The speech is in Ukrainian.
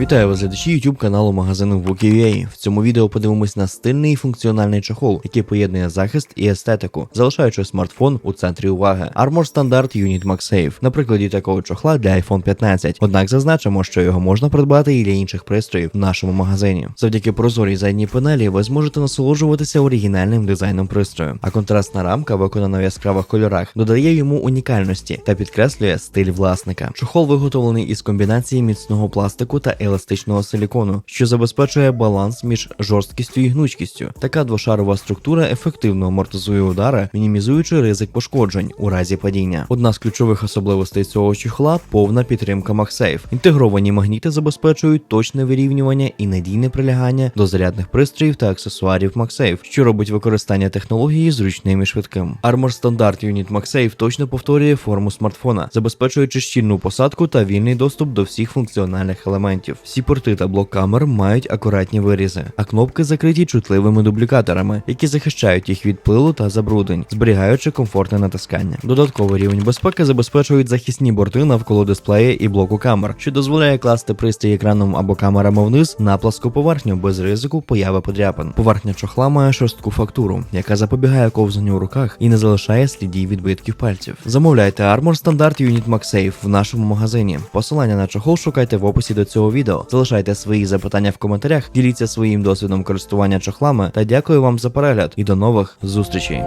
Вітаю вас, глядачі YouTube каналу магазину Wookie.ua. В цьому відео подивимось на стильний і функціональний чохол, який поєднує захист і естетику, залишаючи смартфон у центрі уваги. Armor Standard Unit MagSafe на прикладі такого чохла для iPhone 15. Однак зазначимо, що його можна придбати і для інших пристроїв в нашому магазині. Завдяки прозорій задній панелі ви зможете насолоджуватися оригінальним дизайном пристрою, а контрастна рамка, виконана в яскравих кольорах, додає йому унікальності та підкреслює стиль власника. Чохол виготовлений із комбінації міцного пластику та еластичного силікону, що забезпечує баланс між жорсткістю і гнучкістю. Така двошарова структура ефективно амортизує удари, мінімізуючи ризик пошкоджень у разі падіння. Одна з ключових особливостей цього чохла повна підтримка MagSafe. Інтегровані магніти забезпечують точне вирівнювання і надійне прилягання до зарядних пристроїв та аксесуарів MagSafe, що робить використання технології зручним і швидким. Armor Standard Unit MagSafe точно повторює форму смартфона, забезпечуючи щільну посадку та вільний доступ до всіх функціональних елементів. Всі порти та блок камер мають акуратні вирізи, а кнопки закриті чутливими дублікаторами, які захищають їх від пилу та забруднень, зберігаючи комфортне натискання. Додатковий рівень безпеки забезпечують захисні борти навколо дисплея і блоку камер, що дозволяє класти пристрій екраном або камерами вниз на пласку поверхню без ризику появи подряпин. Поверхня чохла має шорстку фактуру, яка запобігає ковзанню у руках і не залишає слідів відбитків пальців. Замовляйте Armor Standard Unit MagSafe в нашому магазині. Посилання на чохол шукайте в описі до цього відео. Залишайте свої запитання в коментарях, діліться своїм досвідом користування чохлами та дякую вам за перегляд і до нових зустрічей.